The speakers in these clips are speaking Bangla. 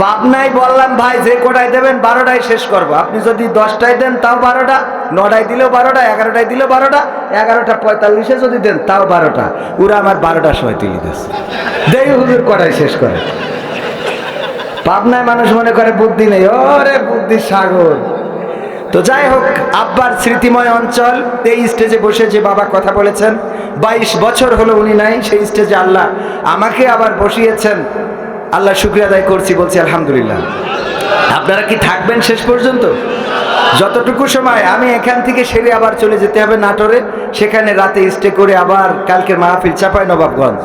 পাবনায় বললাম, ভাই, যে কোটায় দেবেন, বারোটায় শেষ করব। আপনি যদি দশটায় দেন, তাও বারোটা। নটায় দিলেও বারোটা, এগারোটায় দিলেও বারোটা। এগারোটা পঁয়তাল্লিশে যদি দেন, তাও বারোটা। ওরা আমার বারোটার সময় তুলে দিচ্ছে দেই হুজুর, কটায় শেষ করে? পাবনায় মানুষ মনে করে, বুদ্ধি নেই। ওরে বুদ্ধি সাগর। তো যাই হোক, আব্বার স্মৃতিময় অঞ্চল, এই স্টেজে বসে যে বাবা কথা বলেছেন, বাইশ বছর হলো উনি নাই, সেই স্টেজে আল্লাহ আমাকে আবার বসিয়েছেন। আল্লাহ শুক্রিয়া আদায় করছি, বলছি আলহামদুলিল্লাহ। আপনারা কি থাকবেন শেষ পর্যন্ত? যতটুকু সময়, আমি এখান থেকে সেরে আবার চলে যেতে হবে নাটোরে, সেখানে রাতে স্টে করে আবার কালকের মাহফিল চাপায় নবাবগঞ্জ।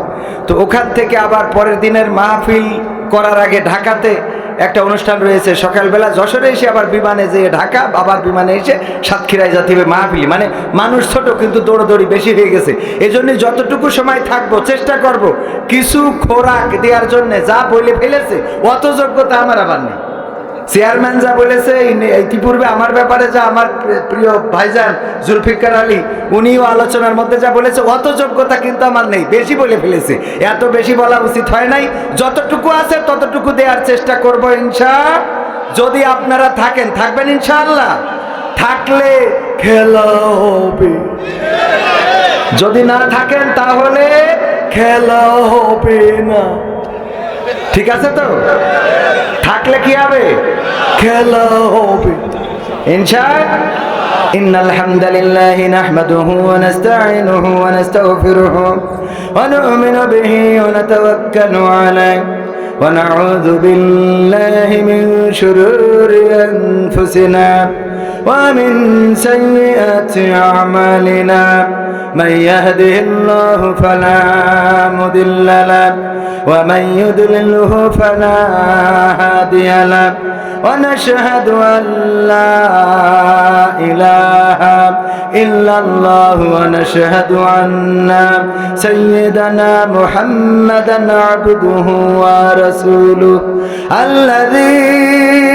তো ওখান থেকে আবার পরের দিনের মাহফিল করার আগে ঢাকাতে একটা অনুষ্ঠান রয়েছে সকালবেলা যশোরে এসে আবার বিমানে যেয়ে ঢাকা, আবার বিমানে এসে সাতক্ষীরায় জাতিবে হবে মাহফিলি। মানে মানুষ ছোট কিন্তু দৌড়দৌড়ি বেশি হয়ে গেছে। এজন্য জন্য যতটুকু সময় থাকব, চেষ্টা করব, কিছু খোরাক দেওয়ার জন্য যা বলে ফেলেছে, অত যোগ্যতা আমার আবার নেই। চেয়ারম্যান যা বলেছে ইতিপূর্বে আমার ব্যাপারে যা আমার প্রিয় ভাইজান জুলফিকার আলী, উনিও আলোচনার মধ্যে যা বলেছে অত যোগ্যতা কিন্তু আমার নেই, বেশি বলে ফেলেছে। এত বেশি বলা উচিত হয় নাই, যতটুকু আছে ততটুকু দেওয়ার চেষ্টা করব ইনশা। যদি আপনারা থাকেন, থাকবেন ইনশাআল্লাহ। থাকলে খেলা হবে। যদি না থাকেন, তাহলে খেলা হবে না। ঠিক আছে তো থাকলে কি হবে খেলা হবে ইনশা إن الحمد لله نحمده ونستعينه ونستغفره ونؤمن به ونتوكل عليه ونعوذ بالله من شرور أنفسنا ومن سيئات أعمالنا من يهده الله فلا مضل له ومن يضلله فلا هادي له. ونشهد أن لا إله إلا الله ونشهد أن سيدنا محمدا عبده ورسوله الذي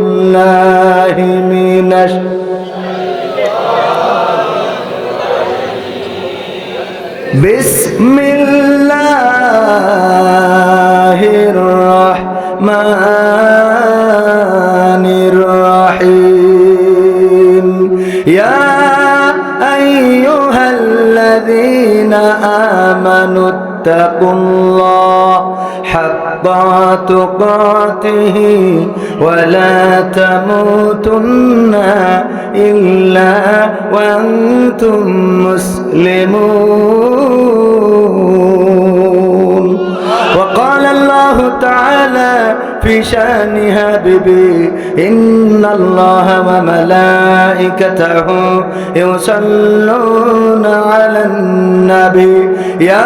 بالله من بسم الله الرحمن الرحيم. يا أيها الذين آمنوا اتقوا الله حق تقاته ولا تموتن إلا وأنتم مسلمون. وقال الله تعالى في شأن حبيبي إن الله وملائكته يصلون على النبي. يا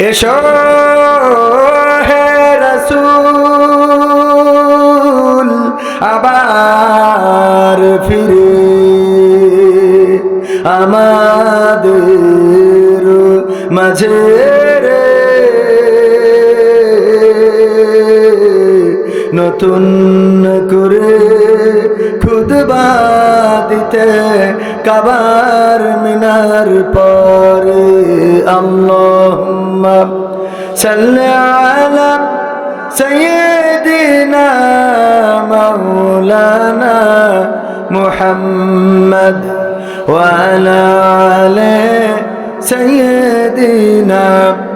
এসো হে রসুল আবার ফিরে আমাদের মাঝে রে। নতুন করে কাবা দিতে কাবার মিনার পরে আমল সাল্লি মোহাম্মদ সাইয়্যিদিনা মাওলানা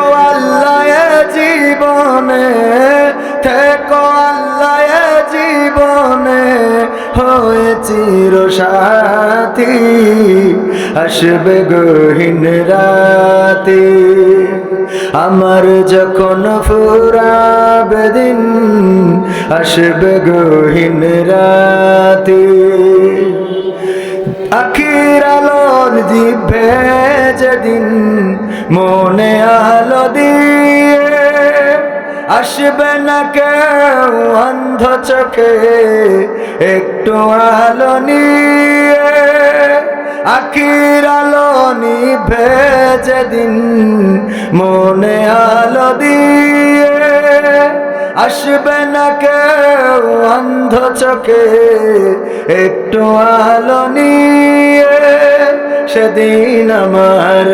সাথী, আসবে গহীন রাতে। আমার যখন ফুরাবে দিন, আসবে গহীন রাতে। আখির আলোর জিভে যেদিন মনে আলো দিয়ে আসবে না কেউ অন্ধ চোখে একটু আলো নিয়ে। আখির আলো নিভে যেদিন মনে আলো দিয়ে। আসবে না কেউ অন্ধ চোখে একটু আলো নিয়ে। সেদিন আমার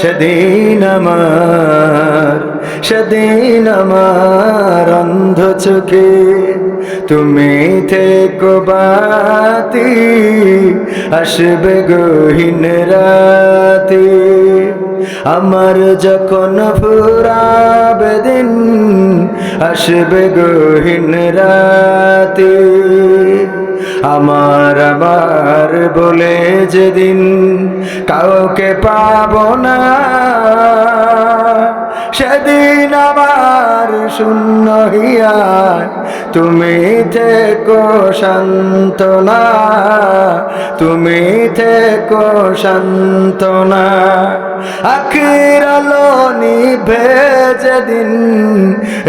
সেদিন আমার। সেদিন আমার অন্ধ চোখে তুমি থেকো বাতি, আসবে গহীন রাতে। আমার যখন ফুরাবে দিন, আসবে গহীন রাতে। আমার আবার বলে যেদিন, কাউকে পাবো না। সেদিন আমার শূন্য হিয়ার, তুমি থেকো শান্তনা তুমি থেকো শান্তনা আখির আলো নিভে যেদিন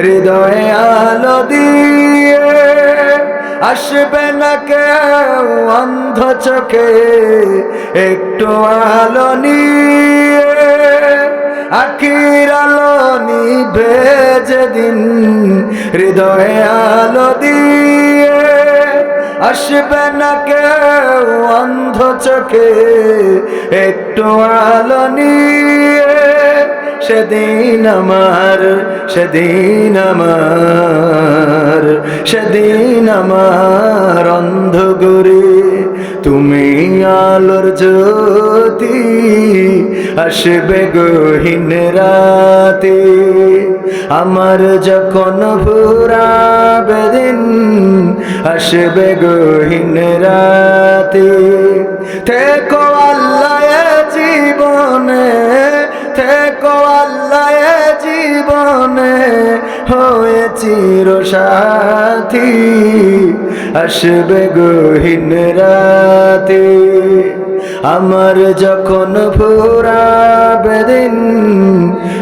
হৃদয়ে আলো দিয়ে আসবে না কেউ অন্ধ চোখে একটু আলো নিয়ে। আখির আলো নিভে যেদিন, হৃদয়ে আলো দিয়ে আসবে না কেউ অন্ধ চোখে, একটু আলো নিয়ে সেদিন আমার সেদিন আমার সেদিন আমার অন্ধ গরে তুমি আলোর জ্যোতি, আসবে গহীন রাতে। আমার যখন ফুরাবে দিন, আসবে গহীন রাতে। থেকো আল্লাহ জীবনে, থেকো আল্লাহ জীবনে হয়ে চির সাথী, আসবে গহীন রাতে। আমার যখন ফুরাবে দিন,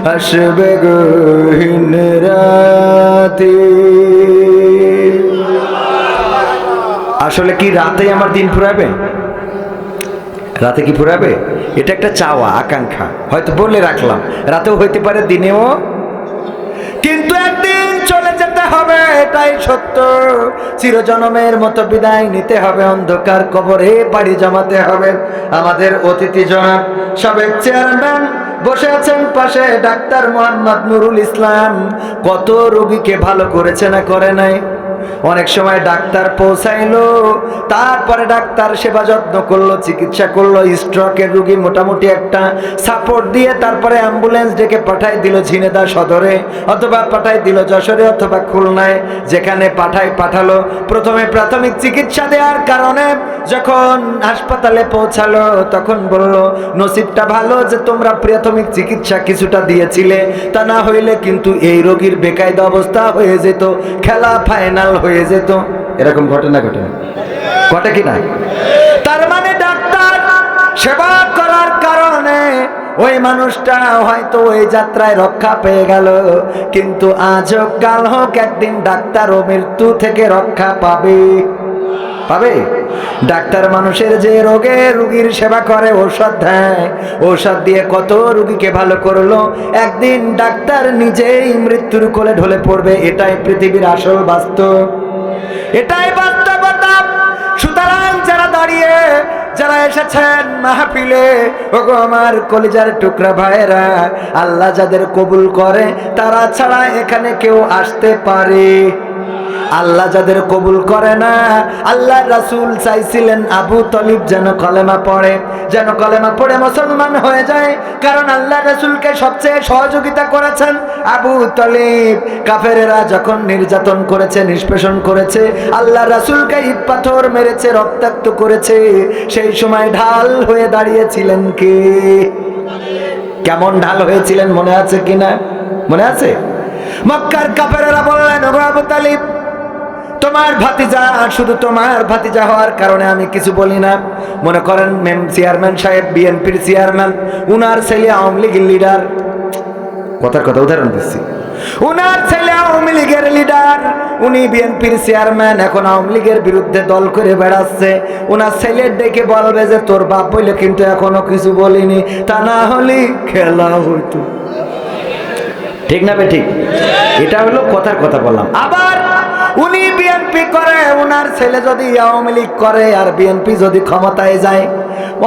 আসবে গহীন রাতে। আসলে কি রাতে আমার দিন ফুরাবে? রাতে কি ফুরাবে? এটা একটা চাওয়া, আকাঙ্ক্ষা। হয়তো বলে রাখলাম, রাতেও হইতে পারে, দিনেও কিন্তু একদিন চলে যেতে হবে, এটাই সত্য। চিরজনমের মতো বিদায় নিতে হবে, অন্ধকার কবরে পাড়ি জমাতে হবে। আমাদের অতিথি জনাব, সাবেক চেয়ারম্যান, বসে আছেন পাশে ডাক্তার মোহাম্মদ নুরুল ইসলাম। কত রোগীকে ভালো করেছে না করে নাই? অনেক সময় ডাক্তার পৌঁছাইলো, তারপরে ডাক্তার সেবা যত্ন করল, চিকিৎসা করল, স্ট্রোকের রুগী মোটামুটি একটা সাপোর্ট দিয়ে তারপরে অ্যাম্বুলেন্স ডেকে পাঠাই দিল ঝিনেদা সদরে অথবা পাঠাই দিল যশোরে অথবা খুলনায়, যেখানে পাঠাই পাঠালো। প্রথমে প্রাথমিক চিকিৎসা দেওয়ার কারণে যখন হাসপাতালে পৌঁছালো, তখন বলল, নসিবটা ভালো যে তোমরা প্রাথমিক চিকিৎসা কিছুটা দিয়েছিলে, তা না হইলে কিন্তু এই রোগীর বেকায়দা অবস্থা হয়ে যেত, খেলা ফাইনাল হয়ে যেত, এরকম ঘটনা ঘটে। ঘটে কি না? তার মানে ডাক্তার সেবা করার কারণে ওই মানুষটা হয়তো ওই যাত্রায় রক্ষা পেয়ে গেল, কিন্তু আজ হোক কাল হোক একদিন ডাক্তার ও মৃত্যু থেকে রক্ষা পাবে। পাবে? ডাক্তার মানুষের যে রোগে রুগীর সেবা করে ঔষধ দেয়, ঔষধ দিয়ে কত রুগীকে ভালো করল। একদিন ডাক্তার নিজেই মৃত্যুর কোলে ঢলে পড়বে, এটাই পৃথিবীর আসল বাস্তব। এটাই বাস্তবতা সুতরাং যারা দাঁড়িয়ে, যারা এসেছেন মাহফিলে, ওগো আমার কলিজার টুকরা ভাইরা আল্লাহ যাদের কবুল করে, তারা ছাড়া এখানে কেউ আসতে পারে। আল্লাহ যাদের কবুল করে না, আল্লাহ রাসূল চাইছিলেন আবু তলিব যেন কলেমা পড়ে, যেন কলেমা পড়ে মুসলমান হয়ে যায়। কারণ আল্লাহ রাসূলকে সবচেয়ে সহযোগিতা করেছেন আবু তলিব। কাফেরেরা যখন নির্যাতন করেছে, নিষ্পেষণ করেছে, আল্লাহ রাসূলকে ইট পাথর মেরেছে, রক্তাক্ত করেছে। সেই সময় ঢাল হয়ে দাঁড়িয়েছিলেন কে? কেমন ঢাল হয়েছিলেন, মনে আছে কিনা? মনে আছে? মক্কার কাফেরেরা বললেন তালিব, তোমার ভাতিজা, শুধু তোমার ভাতিজা হওয়ার কারণে আমি কিছু বলি না। মনে করেন মেম, চেয়ারম্যান সাহেব, বিএনপির চেয়ারম্যান, উনার ছেলে আওয়ামী লীগের লিডার। কথার কথা উদাহরণ দিচ্ছি। উনার ছেলে আওয়ামী লীগের লিডার, উনি বিএনপির চেয়ারম্যান, এখন আওয়ামী লীগের বিরুদ্ধে দল করে বেড়াচ্ছে। উনার ছেলের ডেকে বলবে যে, তোর বাপ বইলে কিন্তু এখনও কিছু বলিনি, তা না হলে খেলা হইতো। ঠিক না ঠিক? এটা হলো কথার কথা বললাম। আবার উনি বিএনপি করে, উনার ছেলে যদি আওয়ামী লীগ করে আর বিএনপি যদি ক্ষমতায় যায়,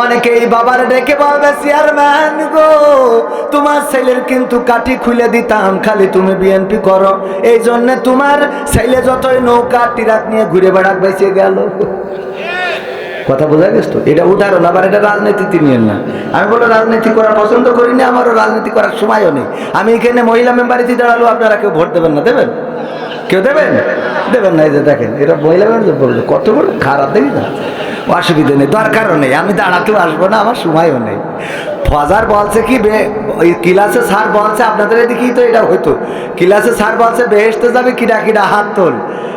অনেকেই বাবার ডেকে বলবে চেয়ারম্যান গো, তোমার ছেলের কিন্তু কাঠি খুলে দিতাম, খালি তুমি বিএনপি করো। এই জন্য তোমার ছেলে যতই নৌকা, টিরাক নিয়ে ঘুরে বেড়াক, বেঁচে গেল। কথা বোঝা গেছে তো? এটা উদাহরণ, আবার এটা রাজনীতিতে নিয়েন না। আমি বলো রাজনীতি করা পছন্দ করি না আমারও রাজনীতি করার সময়ও নেই। আমি এখানে মহিলা মেম্বারিতে দাঁড়াল, আপনারা কেউ ভোট দেবেন না, দেবেন? কেউ দেবেন? দেবেন না, এই যে দেখেন এটা মহিলা মেম্বার বলবে কত বড় খারাপ দেখি না? অসুবিধা নেই, দরকারও নেই, আমি দাঁড়াতেও আসব না, আমার সময়ও নেই। ফজার বলছে কি ক্লাসে স্যার বলছে, আপনাদের এদিকেই তো এটা হইতো। ক্লাসে স্যার বলছে বেহেসতে যাবে, কিডা কিডা হাত তোল।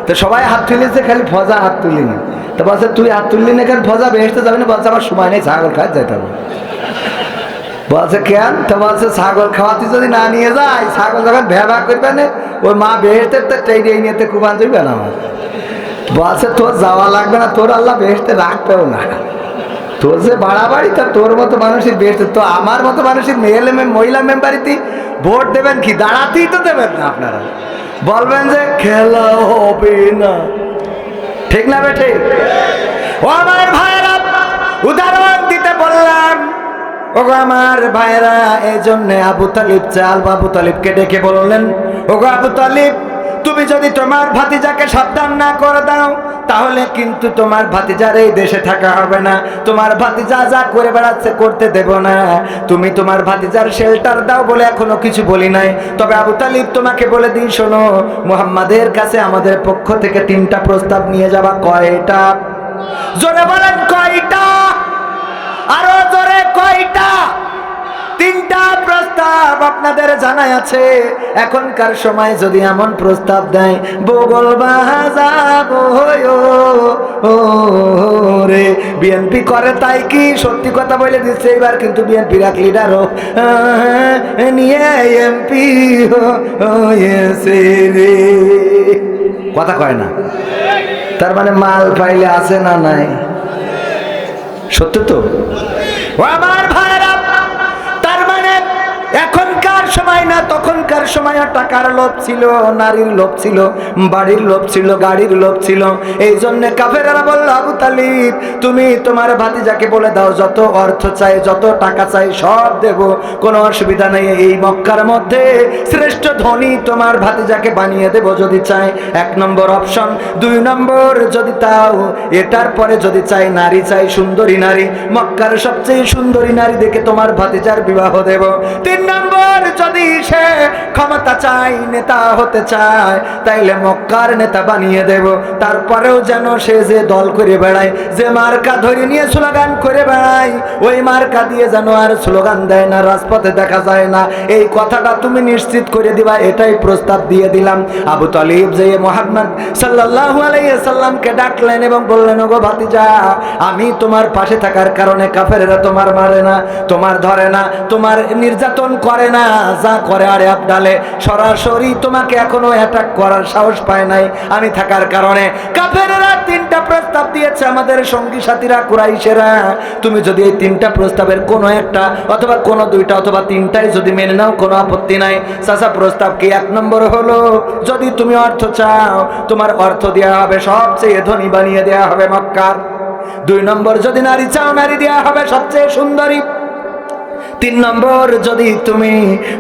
তো সবাই হাত তুলেছে, খালি ফজা হাত তুলিনি। তো বলছে, তুই হাত তুললি না কেন, ফজা বেহেসতে যাবে না? বলছে, আমার সময় নেই, ছাগল খাওয়া যেতে হবে। বলছে, কেন? তো বলছে, ছাগল খাওয়াতে যদি না নিয়ে যায় ছাগল যখন ভ্যাবা করবে না। ওই মা বেহেসতে তো টেনে নিতে কুবান যাবে না আমার। বলছে, তোর যাওয়া লাগবে না, তোর আল্লাহ বেহেসতে রাখবেও না। তোর যে বাড়াবাড়ি, তা তোর মতো মানুষের বেহেসতে তো আমার মতো মানুষের মেয়ে মহিলা মেম্বারিতে ভোট দেবেন কি? দাঁড়াতেই তো দেবেন না আপনারা। বলবেন যে খেলা হবে না। ঠিক না বেঠে? ও আমার ভাইরা উদাহরণ দিতে বললাম। ওগো আমার ভাইরা এই জন্য আবু তালিব, চাল আবু তালিবকে ডেকে বললেন, ওগো আবু তালিব, তুমি যদি তোমার ভাতিজাকে সাবধান না করে দাও তাহলে কিন্তু তোমার ভাতিজার এই দেশে থাকা হবে না। তোমার ভাতিজা যা করে বেড়াচ্ছে করতে দেব না। তুমি তোমার ভাতিজার শেল্টার দাও বলে এখনও কিছু বলি নাই। তবে আবু তালিব তোমাকে বলে দিই, শোনো, মুহাম্মাদের কাছে আমাদের পক্ষ থেকে তিনটা প্রস্তাব নিয়ে যাবা। কয়টা? জোরে বলেন কয়টা? আরও জোরে কয়টা? তিনটা প্রস্তাব আপনাদের জানাই আছে। এখনকার সময় যদি এমন প্রস্তাব দেয়, বগল বাজাব রে। বিএনপি করে তাই কি? সত্যি কথা বলে দিচ্ছে এবার কিন্তু বিএনপি এক লিডারও। এমপি কথা কয় না। তার মানে মাল পাইলে আছে না নাই? সত্য তো? আমার ভাইরা তার মানে এখনকার সময় না, তখনকার সময় টাকার লোভ ছিল, নারীর লোভ ছিল, বাড়ির লোভ ছিল, গাড়ির লোভ ছিল। এই জন্য কাফেরা বলল, আবু তালিব, তুমি তোমার ভাতিজাকে বলে দাও, যত অর্থ চাই, যত টাকা চাই, সব দেব। কোনো অসুবিধা নেই, এই মক্কার মধ্যে শ্রেষ্ঠ ধনী তোমার ভাতিজাকে বানিয়ে দেব যদি চাই। এক নম্বর অপশন। দুই নম্বর, যদি তাও, এটার পরে যদি চাই, নারী চাই, সুন্দরী নারী। মক্কার সবচেয়ে সুন্দরী নারী দেখে তোমার ভাতিজার বিবাহ দেব। তিন নম্বর যদি সে ক্ষমতা চাই নেতা হতে চায়, তাইলে মক্কার নেতা বানিয়ে দেব। তারপরেও যেন সে যে দল করে বেড়ায়, যে মার্কা ধরে নিয়ে স্লোগান করে বেড়ায়, ওই মার্কা দিয়ে যেন আর স্লোগান দেয় না, রাজপথে দেখা যায় না। এই কথাটা তুমি নিশ্চিত করে দিবা, এটাই প্রস্তাব দিয়ে দিলাম। আবু তালিব যে মোহাম্মদ সাল্লাল্লাহু আলাইহি সাল্লামকে ডাকলেন এবং বললেন, ওগো ভাতিজা, আমি তোমার পাশে থাকার কারণে কাফেরেরা তোমার মারে না, তোমার ধরে না, তোমার নির্যাতন করে না। যা করে আরে আবডালে সরাসরি তোমাকে এখনও অ্যাটাক করার সাহস পায় নাই। আমি থাকার কারণে কাফেরেরা তিনটা প্রস্তাব দিয়েছে আমাদের সঙ্গী সাথীরা, কুরাইশেরা। তুমি যদি এই তিনটা প্রস্তাবের কোনো একটা অথবা কোনো দুইটা অথবা তিনটাই যদি মেনে নাও, কোনো আপত্তি নাই। চাচা, প্রস্তাব কি এক নম্বর হলো? যদি তুমি অর্থ চাও, তোমার অর্থ দেওয়া হবে, সবচেয়ে ধনী বানিয়ে দেওয়া হবে মক্কার। দুই নম্বর, যদি নারী চাও, নারী দেওয়া হবে সবচেয়ে সুন্দরী। তিন নম্বর, যদি তুমি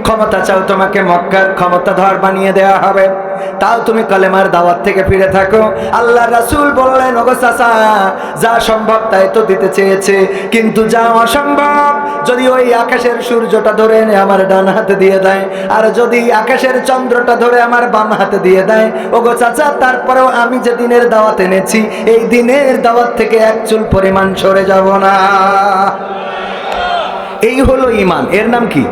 ক্ষমতা চাও, তোমাকে মক্কার ক্ষমতাধর বানিয়ে দেওয়া হবে। তাও তুমি কলেমার দাওয়াত থেকে ফিরে থাকো। আল্লাহ রাসূল বললেন, ওগো চাচা, যা সম্ভব তাই তো দিতে চেয়েছে। কিন্তু যা অসম্ভব, যদি ওই আকাশের সূর্যটা ধরে এনে আমার ডান হাতে দিয়ে দেয়, আর যদি আকাশের চন্দ্রটা ধরে আমার বাম হাতে দিয়ে দেয়, ওগো চাচা, তারপরেও আমি যে দিনের দাওয়াত এনেছি, এই দিনের দাওয়াত থেকে এক চুল পরিমাণ সরে যাব না। এই হলো ইমান এর নাম কি?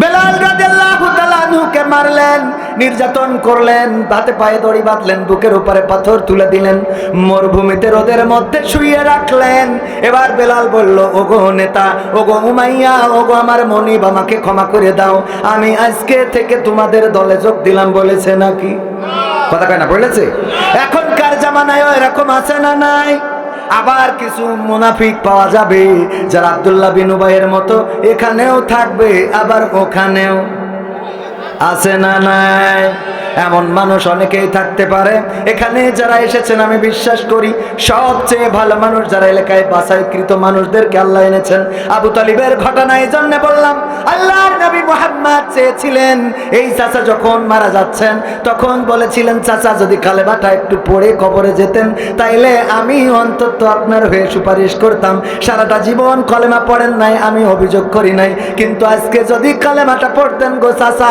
বেলাল মারলেন নির্যাতন করলেন হাতে পায়ে দড়ি বাঁধলেন বুকের উপরে পাথর তুলে দিলেন মরুভূমিতে রোদের মধ্যে শুয়ে রাখলেন। এবার বেলাল বলল ওগো নেতা ওগো উমাইয়া ওগো আমার মনিব আমাকে ক্ষমা করে দাও। আমি আজকে থেকে তোমাদের দলে যোগ দিলাম বলেছে নাকি? কথা কয় না বলেছে? এখনকার জামানায় এরকম আছে না নাই? আবার কিছু মুনাফিক পাওয়া যাবে যারা আবদুল্লাহ বিন উবাইয়ের মতো এখানেও থাকবে, আবার ওখানেও। আছে না নাই? এমন মানুষ অনেকেই থাকতে পারে। এখানে যারা এসেছেন, আমি বিশ্বাস করি, সবচেয়ে ভালো মানুষ যারা এলাকায় বাছাইকৃত মানুষদেরকে আল্লাহ এনেছেন। আবু তালিবের ঘটনা এই জন্য বললাম, আল্লাহর নবী মোহাম্মদ চেয়েছিলেন, এই চাচা যখন মারা যাচ্ছেন, তখন বলেছিলেন, চাচা, যদি কালেমাটা একটু পড়ে কবরে যেতেন, তাইলে আমি অন্তত আপনার হয়ে সুপারিশ করতাম। সারাটা জীবন কলেমা পড়েন নাই, আমি অভিযোগ করি নাই। কিন্তু আজকে যদি কালেমাটা পড়তেন গো চাচা,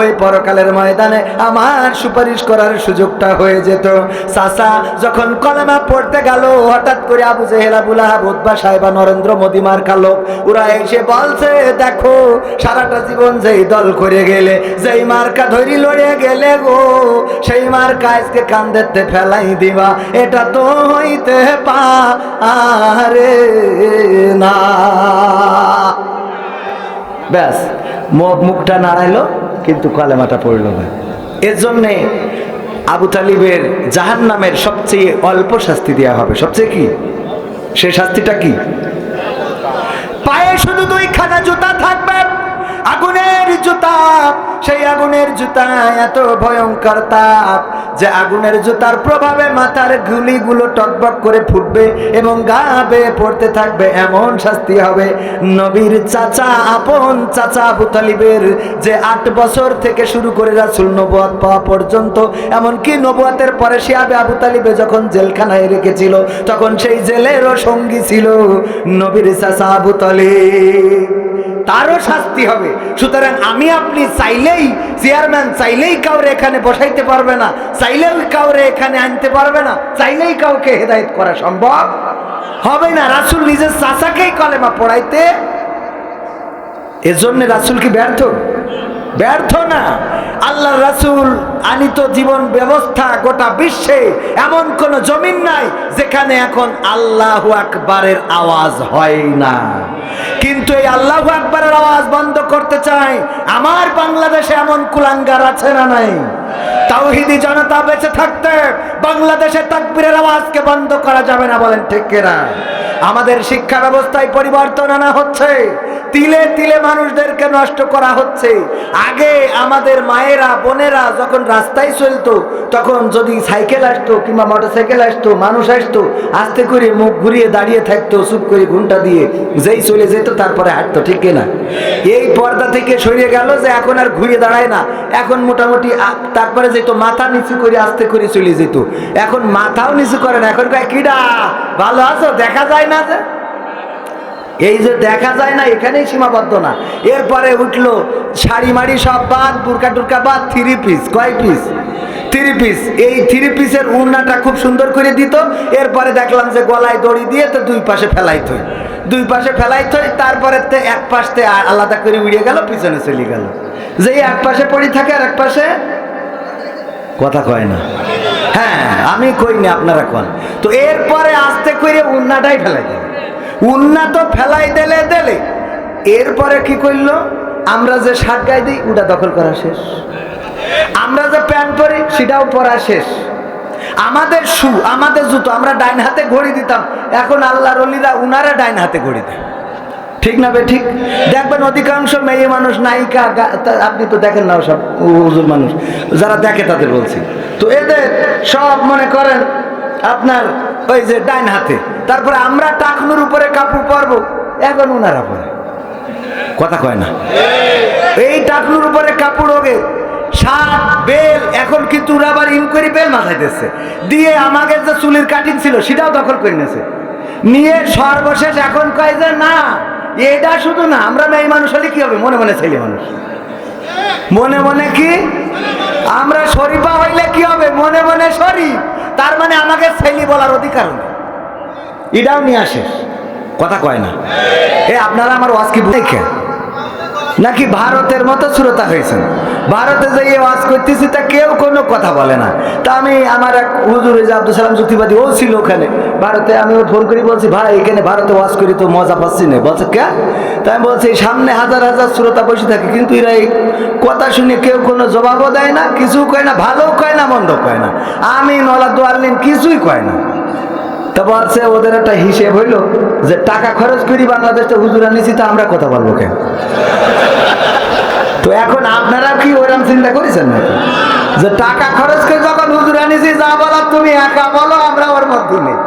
ওই পরকালের ময়দানে আমার সুপারিশ করার সুযোগটা হয়ে যেত। চাচা, যখন কলেমা পড়তে গেল, হঠাৎ করে আবু জেহেল আবুল আহাব উদ্বা সাহেবা নরেন্দ্র মোদী মার কালো ওরা এসে বলছে, দেখো, সারাটা জীবন যেই দল করে গেলে, যেই মার্কা ধরি লড়ে গেলে গো, সেই মার্কা আজকে কান্দেতে ফেলাই দিবা, এটা তো হইতে পারে না। ব্যাস মুখ- মুখটা নাড়াইলো, কিন্তু কলেমাটা পড়ল না। এর জন্যে আবু তালিবের জাহান নামের সবচেয়ে অল্প শাস্তি দেওয়া হবে। সবচেয়ে কি? সে শাস্তিটা কি? পায়ে শুধু দুই খানা জুতা থাকবে জুতা সেই আগুনের জুতা এত ভয়ঙ্কর তাপ যে আগুনের জুতার প্রভাবে মাথার গুলিগুলো টকবক করে ফুটবে এবং পড়তে থাকবে, এমন শাস্তি হবে। নবীর চাচা, আপন চাচা যে আট বছর থেকে শুরু করে রাসুল নবুয়াত পাওয়া পর্যন্ত, এমনকি নবুয়াতের পরে সে আবে আবু তালিবে যখন জেলখানায় রেখেছিল, তখন সেই জেলেরও সঙ্গী ছিল নবীর চাচা আবু তালিব। তারও শাস্তি হবে। সুতরাং আমি আপনি চাইলেই, চেয়ারম্যান চাইলেই কাউরে এখানে বসাইতে পারবে না, চাইলেও কাউরে এখানে আনতে পারবে না, চাইলেই কাউকে হেদায়ত করা সম্ভব হবে না। রাসুল নিজের চাচাকেই কলেমা পড়াইতে। এজন্য রাসুল কি ব্যর্থ? ব্যর্থ না। আল্লাহ রাসুল আনিত জীবন ব্যবস্থা গোটা বিশ্বে এমন কোন জমিন নাই যেখানে এখন আল্লাহ আকবারের আওয়াজ হয় না। কিন্তু এই আল্লাহ আকবারের আওয়াজ বন্ধ করতে চাই। আমার বাংলাদেশে এমন কুলাঙ্গার আছে না নাই? তাওহিদি জনতা বেঁচে থাকতে বাংলাদেশে তাকবীরের আওয়াজকে বন্ধ করা যাবে না বলেন ঠিক কিনা? আমাদের শিক্ষা ব্যবস্থায় পরিবর্তন আনা হচ্ছে। তিলে তিলে মানুষদেরকে নষ্ট করা হচ্ছে। আগে আমাদের মায়েরা, বোনেরা যখন রাস্তায় চলতো, তখন যদি সাইকেল আসতো কিংবা মোটরসাইকেল আসতো, মানুষ আসতো, আস্তে করে মুখ ঘুরিয়ে দাঁড়িয়ে থাকতো, চুপ করে ঘুমটা দিয়ে, যেই চলে যেত তারপরে হাঁটতো, ঠিক কিনা এই পর্দা থেকে সরিয়ে গেল যে এখন আর ঘুরিয়ে দাঁড়ায় না। এখন মোটামুটি তারপরে যেত মাথা নিচু করে আস্তে করে চলে যেত। এখন মাথাও নিচু করে না। এখন কয়, কিডা, ভালো আছো? দেখা যায় না যে? এই যে দেখা যায় না, এখানেই সীমাবদ্ধ না। এরপরে উঠল শাড়ি মাড়ি সব বাদ, বুরকা টুরকা বাদ থ্রি পিস কয় পিস থ্রি পিস এই থ্রি পিসের উন্নাটা খুব সুন্দর করে দিত, এরপরে দেখলাম যে গলায় দড়ি দিয়ে তো দুই পাশে ফেলাইত। দুই পাশে ফেলাইত, তারপরে এক পাশতে আলাদা করে উড়িয়ে গেল, পিছনে চলে গেল। যেই এক পাশে পড়ি থাকে আর এক পাশে কথা কয় না। হ্যাঁ আমি কই না আপনারা কন। তো এরপরে আস্তে করে উন্নাটাই ফেলাই দেয় উন্না তো ফেলাই দিলে দিলে। এরপরে কি করল? আমরা যে শার্ট গায়ে দিই, ওটা দখল করা শেষ। আমরা যে প্যান্ট পরি, সেটাও পরা শেষ। আমাদের শু, আমাদের জুতো, আমরা ডাইন হাতে ঘড়ি দিতাম। এখন আল্লাহর অলিরা উনারা ডাইন হাতে ঘড়ি দেয়। ঠিক না বে, ঠিক? দেখবেন অধিকাংশ মেয়ে মানুষ, নায়িকা আপনি তো দেখেন না সব হুজুর মানুষ। যারা দেখে তাদের বলছি। তো এদের সব মনে করেন আপনার ওই যে ডাইন হাতে। তারপরে আমরা টাকনুর উপরে কাপড় পরবো, এখন ওনারা পরে। কথা কয় না? এই টাকনুর উপরে কাপড় হবে শার্ট, বেল, এখন কিন্তু ওরা আবার ইনকোয়ারি বেল মাথায় দিচ্ছে দিয়ে আমাদের যে চুলের কাটিং ছিল, সেটাও দখল করে নিয়েছে। নিয়ে সর্বশেষ এখন কয় যে, না, এটা শুধু না, আমরা মেয়ে মানুষ হলে কি হবে? মনে মনে ছেলে মানুষ। মনে মনে কি? আমরা শরীফা হইলে কি হবে? মনে মনে শরীফ। তার মানে আমাকে ছেলে বলার অধিকার নেই। এটাও নিয়ে আসে। কথা কয় না। এ, আপনারা আমার ওয়াজ কি বুঝে নাকি ভারতের মতো শ্রোতা হয়েছেন? ভারতে যে ওয়াজ করতেছি, তা কেউ কোনো কথা বলে না। তা আমি আমার এক হুজুর যে আব্দুল সালাম যুক্তিবাদী, ও ছিল ওখানে। ভারতে আমি ফোন করি, বলছি, ভাই, এখানে ভারতে ওয়াজ করি, তো মজা পাচ্ছি না। বলছে কে তাই আমি বলছি, সামনে হাজার হাজার শ্রোতা বসে থাকে, কিন্তু এরা এই কথা শুনে কেউ কোনো জবাবও দেয় না কিছু কয় না ভালো কয় না মন্দ কয় না। আমি নলা দোয়ারলিন কিছুই কয় না। তা বলছে ওদের একটা হিসেব হইল যে টাকা খরচ করি বাংলাদেশটা হুজুরা নিছি, তা আমরা কথা বলব কেন? তো এখন আপনারা কি ওরকম চিন্তা করেছেন নাকি? যে টাকা খরচ করে যখন হুজুরা নিছি, যা বলার তুমি একা বলো, আমরা ওর মধ্যে নেই।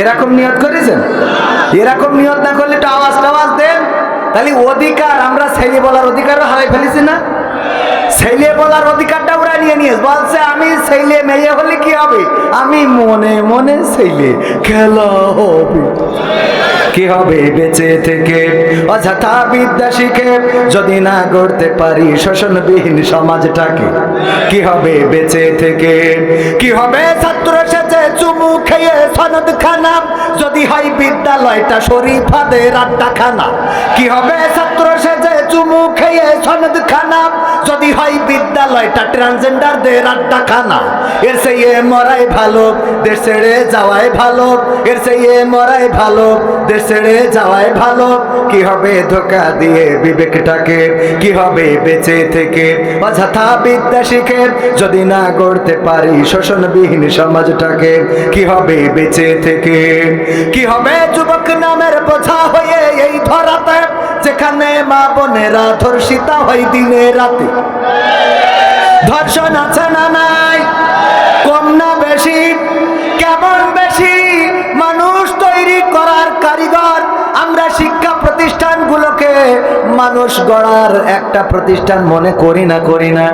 এরকম নিয়ত করেছেন? এরকম নিয়ত না করলে একটু আওয়াজ টাওয়াজ দেন। তাহলে অধিকার, আমরা ছেলে বলার অধিকারও হারাই ফেলেছি না? ছেলে বলার অধিকারটা ওরা নিয়ে নিয়ে বলছে, আমি ছেলে, মেয়ে হলে কি হবে? আমি মনে মনে ছেলে, খেলা হবে। কি হবে বেঁচে থেকে? অযথা বিদ্যা শিখে যদি না গড়তে পারি শোষণবিহীন সমাজটাকে, কি হবে বেঁচে থেকে? কি হবে ছাত্র সেচে চুমু খেয়ে সনদ খানা যদি হয় বিদ্যালয়টা শরীফাদের আড্ডা খানা কি হবে ছাত্র সেচে চুমু খেয়ে সনদ যদি হয় বিদ্যালয়টা ট্রান্সজেন্ডারদের আড্ডা খানা এর সেই মরাই ভালো যাওয়াই ভালো। এর সেই মরাই ভালো, দেশ যাওয়াই ভালো। কি হবে ধোকা দিয়ে বিবেকটাকে? কি হবে বেঁচে থেকে? অযথা বিদ্যা শিখে যদি না গড়তে পারি শোষণবিহীন সমাজটাকে। কি হবে বেঁচে থেকে? কি হবে যুবক নামের বোঝা হয়ে এই ধরাতে? যেখানে মা বোনেরা ধর্ষিতা হয় দিনে রাতে। ধর্ষণ আছে না নাই? মানুষ গড়ার একটা প্রতিষ্ঠান মনে করি না করি না।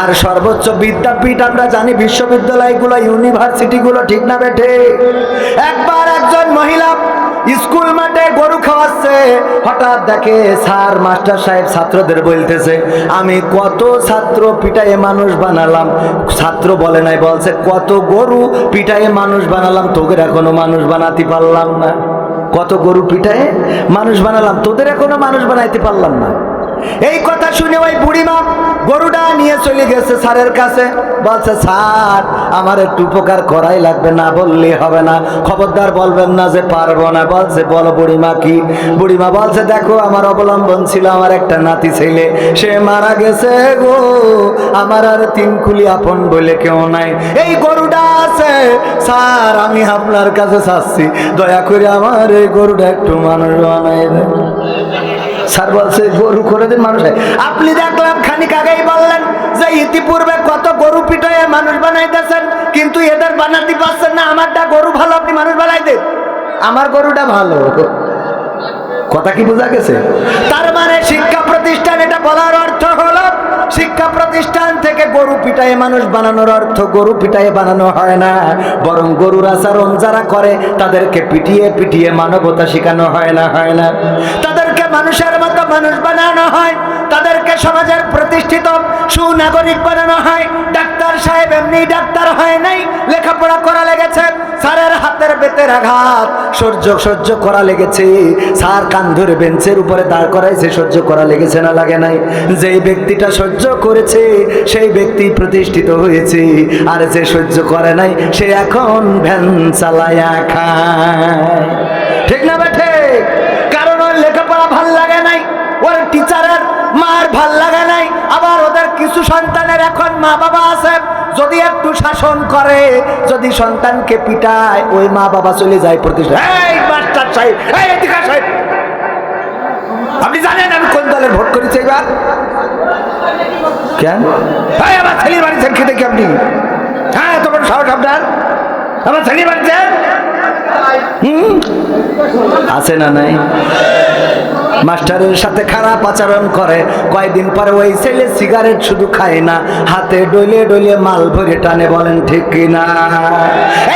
আর সর্বোচ্চ বিদ্যাপীঠ আমরা জানি বিশ্ববিদ্যালয়গুলো, ইউনিভার্সিটিগুলো ঠিক না বেঠে। একবার একজন মহিলা স্কুল মাঠে গরু খাওয়াচ্ছে, হঠাৎ দেখে স্যার, মাস্টার সাহেব ছাত্রদের বলতেছে, আমি কত ছাত্র পিটায়ে মানুষ বানালাম। ছাত্র বলে নাই, বলছে, কত গরু পিটায়ে মানুষ বানালাম, তোকে এখনও মানুষ বানাতে পারলাম না। কত গরু পিঠায় মানুষ বানালাম। তোদের এখনও মানুষ বানাইতে পারলাম না। এই কথা শুনে ওই বুড়িমা গরুটা নিয়ে চলে গেছে স্যারের কাছে। বলছে, স্যার, আমার একটু উপকার করাই লাগবে, না বললে হবে না। খবরদার বলবেন না যে পারব না। বলছে, বলো বুড়িমা কি? বুড়িমা বলছে, দেখো, আমার অবলম্বন ছিল আমার একটা নাতি ছেলে। সে মারা গেছে গো। আমার আর তিন কুলি আপন বলে কেউ নাই। এই গরুটা আছে। স্যার, আমি আপনার কাছে চাচ্ছি। দয়া করে আমার এই গরুটা একটু মানুষ বানাই দেন। স্যার বলছে, গরু করে দিন মানুষ। আপনি দেখলাম খানিক আগেই বললেন যে ইতিপূর্বে কত গরু পিটায় মানুষ বানাইতেছেন, কিন্তু এদের বানাতে পারছেন না। আমারটা গরু ভালো, আপনি মানুষ বানাই দেন আমার গরুটা ভালো। কথা কি বোঝা গেছে? তার মানে শিক্ষা প্রতিষ্ঠান, এটা বলার অর্থ হলো, শিক্ষা প্রতিষ্ঠান থেকে গরু পিটায়ে মানুষ বানানোর অর্থ গরু পিটায়ে বানানো হয় না। বরং গরুর আচরণ যারা করে, তাদেরকে পিটিয়ে পিটিয়ে মানবতা শেখানো হয় না হয় না। তাদেরকে মানুষের মতো মানুষ বানানো হয়, তাদেরকে সমাজের প্রতিষ্ঠিত সুনাগরিক বানানো হয়। ডাক্তার সাহেব এমনি ডাক্তার হয় নাই, লেখাপড়া করা লেগেছে। স্যারের হাতের বেতের আঘাত, সহ্য সহ্য করা লেগেছে। স্যার কান ধরে বেঞ্চের উপরে দাঁড় করাইছে, সহ্য করা লেগেছে না, লাগে নাই। যেই ব্যক্তিটা সহ্য করেছে, সেই ব্যক্তি প্রতিষ্ঠিত হয়েছে। আর যে সহ্য করে নাই, সে এখন ভ্যান চালায়া খায় ঠিক না, বেঠে? ভালো লাগে নাই, ওর টিচারের মার ভালো লাগে নাই, আবার ওদের কিছু সন্তানের এখন মা বাবা আছে, যদি একটু শাসন করে, যদি সন্তানকে পিটায়, ওই মা বাবা চলে যায় প্রতিষ্ঠা। এই মাস্টার সাহেব সাহেব। আপনি জানেন আমি কোন দলের ভোট করেছি এবার? কেন? এই আমার ছেলের বাড়ি থেকে দেখি আপনি? হ্যাঁ তোমার সাহস আপনার? আমার ছেলে বাড়িতে? হুম? আছে না নাই? মাস্টারের সাথে খারাপ আচরণ করে। কয়দিন পরে ওই ছেলে সিগারেট শুধু খায় না, হাতে ডলে ডলে মাল ভরে টানে, বলেন ঠিক কিনা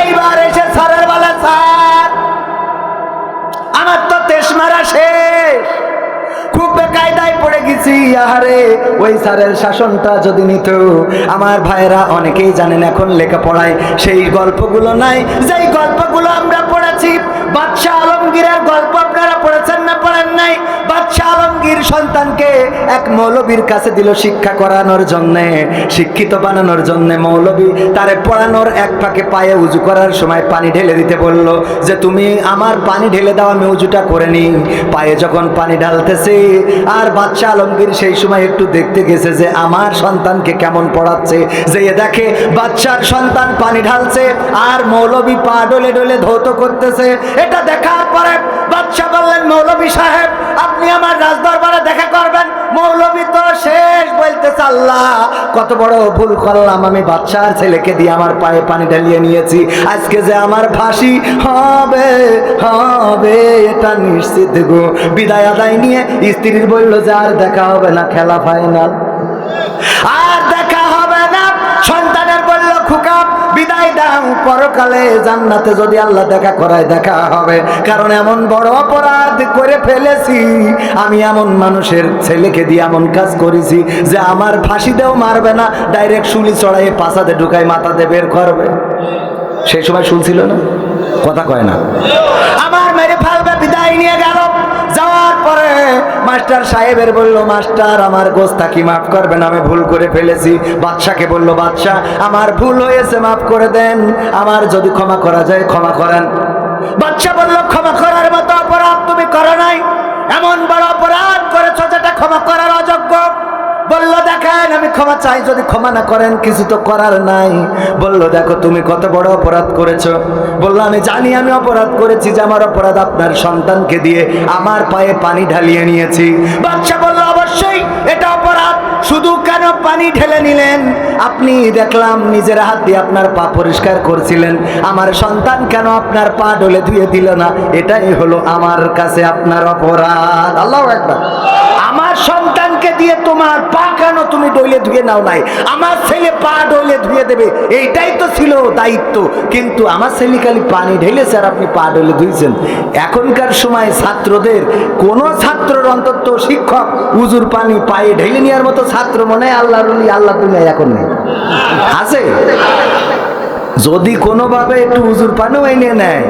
এইবার এসে স্যারের বলে, স্যার, আমার তো তেস মারা শেষ। খুব বেকায়দায় পড়ে গেছি, আহারে, ওই স্যারের শাসনটা যদি নিত, আমার ভাইয়েরা অনেকেই জানেন এখন লেখাপড়ায় সেই গল্পগুলো নাই। যেই গল্পগুলো আমরা পড়েছি, বাদশাহ আলমগীরের গল্প আপনারা পড়েছেন না নাই আলমগীর সন্তানকে এক মৌলবীর কাছে দিল শিক্ষা করানোর জন্যে, শিক্ষিত বানানোর জন্যে। মৌলবী তারে পড়ানোর এক পায়ে উজু করার সময় পানি ঢেলে দিতে বলল, যে তুমি আমার পানি ঢেলে আমি উজুটা করে পায়ে যখন পানি ঢালতেছে, আর বাচ্চা আলমগীর সেই সময় একটু দেখতে গেছে যে আমার সন্তানকে কেমন পড়াচ্ছে। যে এ দেখে বাচ্চার সন্তান পানি ঢালছে, আর মৌলবী পা ডলে ডলে ধৌত করতেছে। এটা দেখার পরে বাচ্চা বললেন, মৌলবী সাহেব, আপনি আমার রাজদরবারে দেখা করবেন। মৌলবী তো শেষ বলতেছে, আল্লাহ, কত বড় ভুল করলাম। আমি বাচ্চার ছেলেকে দিয়ে আমার পায়ে পানি ঢালিয়ে নিয়েছি। আজকে যে আমার ফাঁসি হবে হবে, এটা নিশ্চিত গো। বিদায় আদায় নিয়ে স্ত্রীর বলল যে আর দেখা হবে না, খেলা ফাইনাল আর বিদায় দাও, পরকালে জান্নাতে যদি আল্লাহ দেখা করায় দেখা হবে। কারণ এমন বড় অপরাধ করে ফেলেছি, আমি এমন মানুষের ছেলেকে দিয়ে এমন কাজ করেছি যে আমার ফাঁসি দেও মারবে না, ডাইরেক্ট শুলি চড়াই পাশাতে ঢুকাই মাথাতে বের করবে। সেই সময় শুনছিল না? কথা কয় না। আমার মেরে ফেলবে, বিদায় নিয়ে গেল। যাওয়ার পরে মাস্টার সাহেবের বলল, মাস্টার, আমার গোস্তাকি মাফ করবেন? আমি ভুল করে ফেলেছি। বাদশাকে বলল বাদশাহ আমার ভুল হয়েছে, মাফ করে দেন। আমার যদি ক্ষমা করা যায়, ক্ষমা করেন। বাদশা বলল, ক্ষমা করার মতো অপরাধ তুমি করো নাই। এমন বড় অপরাধ করেছ যেটা ক্ষমা করার দেখেন আমি ক্ষমা চাই, যদি ক্ষমা না করেন, কিছু তো করার নাই। বলল, দেখো, তুমি কত বড় অপরাধ করেছ। বলল, আমি জানি আমি অপরাধ করেছি যে আমার অপরাধ আপনার সন্তানকে দিয়ে আমার পায়ে পানি ঢালিয়ে নিয়েছি। বাচ্চা বলল, অবশ্যই, এটা অপরাধ, শুধু কেন পানি ঢেলে নিলেন? আপনি দেখলাম নিজের হাত দিয়ে আপনার পা পরিষ্কার করছিলেন। আমার সন্তান কেন আপনার পা ডলে ধুয়ে দিল না? এটাই হলো আমার কাছে আপনার অপরাধ। আল্লাহ একবার আমার সন্তানকে দিয়ে তোমার পা কেন তুমি ডইলে ধুয়ে নাও নাই? আমার ছেলে পা ডইলে ধুয়ে দেবে, এইটাই তো ছিল দায়িত্ব। কিন্তু আমার ছেলে খালি পানি ঢেলেছে আর আপনি পা ডলে ধুইছেন। এখনকার সময় ছাত্রদের, কোনো ছাত্রর অন্তত শিক্ষক উজুর পানি পায়ে ঢেলে নেওয়ার মতো ছাত্র মনে হয় আল্লাহ রুলি আল্লাহ দুনিয়া এখন নেই। আছে? যদি কোনোভাবে একটু উজুর পানিও এনে নেয়।